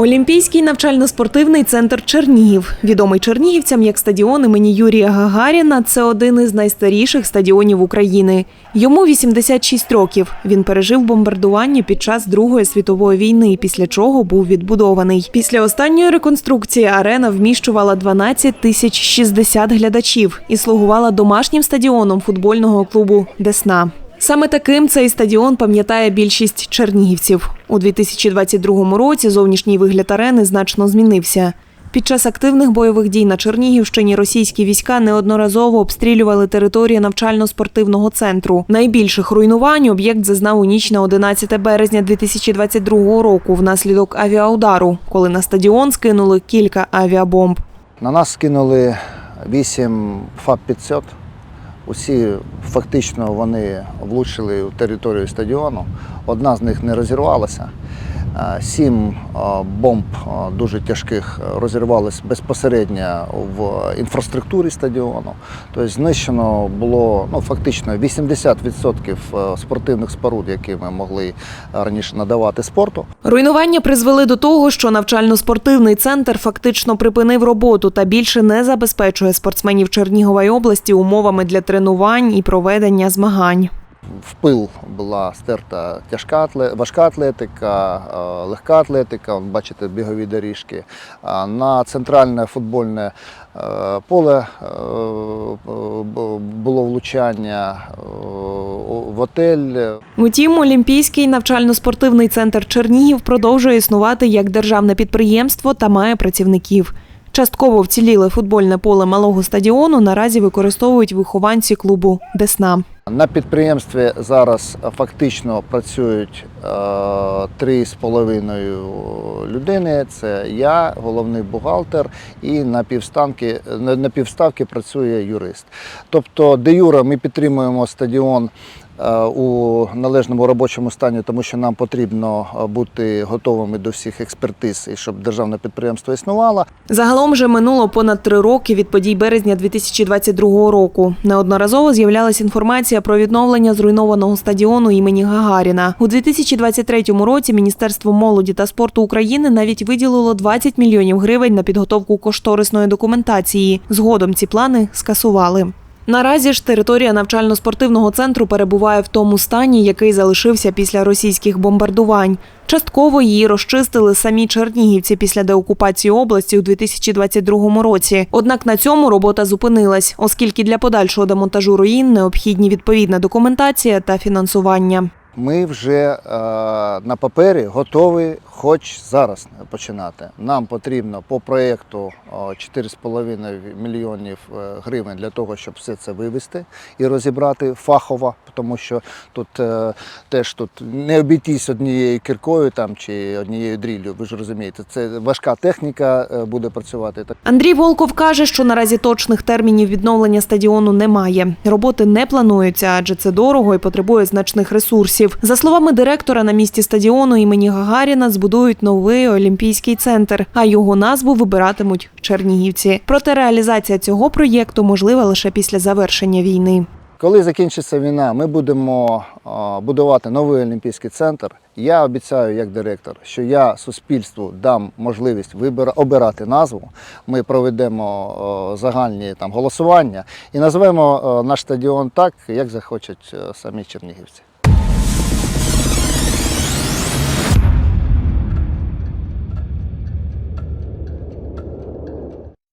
Олімпійський навчально-спортивний центр Чернігів, відомий чернігівцям як стадіон імені Юрія Гагаріна, це один із найстаріших стадіонів України. Йому 86 років. Він пережив бомбардування під час Другої світової війни, після чого був відбудований. Після останньої реконструкції арена вміщувала 12 тисяч 60 глядачів і слугувала домашнім стадіоном футбольного клубу Десна. Саме таким цей стадіон пам'ятає більшість чернігівців. У 2022 році зовнішній вигляд арени значно змінився. Під час активних бойових дій на Чернігівщині російські війська неодноразово обстрілювали територію навчально-спортивного центру. Найбільших руйнувань об'єкт зазнав у ніч на 11 березня 2022 року внаслідок авіаудару, коли на стадіон скинули кілька авіабомб. На нас скинули 8 ФАП-500. Усі фактично вони влучили у територію стадіону. Одна з них не розірвалася. Е, Сім е, бомб е, дуже тяжких розірвалися безпосередньо в інфраструктурі стадіону. Тобто знищено було ну, фактично 80% спортивних споруд, які ми могли раніше надавати спорту. Руйнування призвели до того, що навчально-спортивний центр фактично припинив роботу та більше не забезпечує спортсменів Чернігової області умовами для тренувань і проведення змагань. В пил була стерта тяжка важка атлетика, е, легка атлетика, бачите, бігові доріжки. На центральне футбольне е, поле е, було влучання в готель. Утім, Олімпійський навчально-спортивний центр Чернігів продовжує існувати як державне підприємство та має працівників. Частково вціліле футбольне поле малого стадіону наразі використовують вихованці клубу Десна. На підприємстві зараз фактично працюють три з половиною людини. Це я, головний бухгалтер, і на півставки, на півставки працює юрист. Тобто, де юра, ми підтримуємо стадіон е, у належному робочому стані, тому що нам потрібно е, бути готовими до всіх експертиз і щоб державне підприємство існувало. Загалом же минуло понад три роки від подій березня 2022 року. Неодноразово з'являлася інформація про відновлення зруйнованого стадіону імені Гагаріна. У 2023 році Міністерство молоді та спорту України навіть виділило 20 мільйонів гривень на підготовку кошторисної документації. Згодом ці плани скасували. Наразі ж територія навчально-спортивного центру перебуває в тому стані, який залишився після російських бомбардувань. Частково її розчистили самі чернігівці після деокупації області у 2022 році. Однак на цьому робота зупинилась, оскільки для подальшого демонтажу руїн необхідні відповідна документація та фінансування. Ми вже е, на папері готові хоч зараз починати. Нам потрібно по проєкту е, 4,5 мільйонів е, гривень для того, щоб все це вивести і розібрати фахово, тому що тут е, теж тут не обійтись однією кіркою там чи однією дріллю. Ви ж розумієте, це важка техніка е, буде працювати. Андрій Волков каже, що наразі точних термінів відновлення стадіону немає. Роботи не плануються, адже це дорого і потребує значних ресурсів. За словами директора, на місці стадіону імені Гагаріна збудують новий олімпійський центр, а його назву вибиратимуть чернігівці. Проте реалізація цього проєкту можлива лише після завершення війни. Коли закінчиться війна, ми будемо будувати новий олімпійський центр. Я обіцяю, як директор, що я суспільству дам можливість вибира, обирати назву. Ми проведемо загальні там голосування і назвемо наш стадіон так, як захочуть самі чернігівці.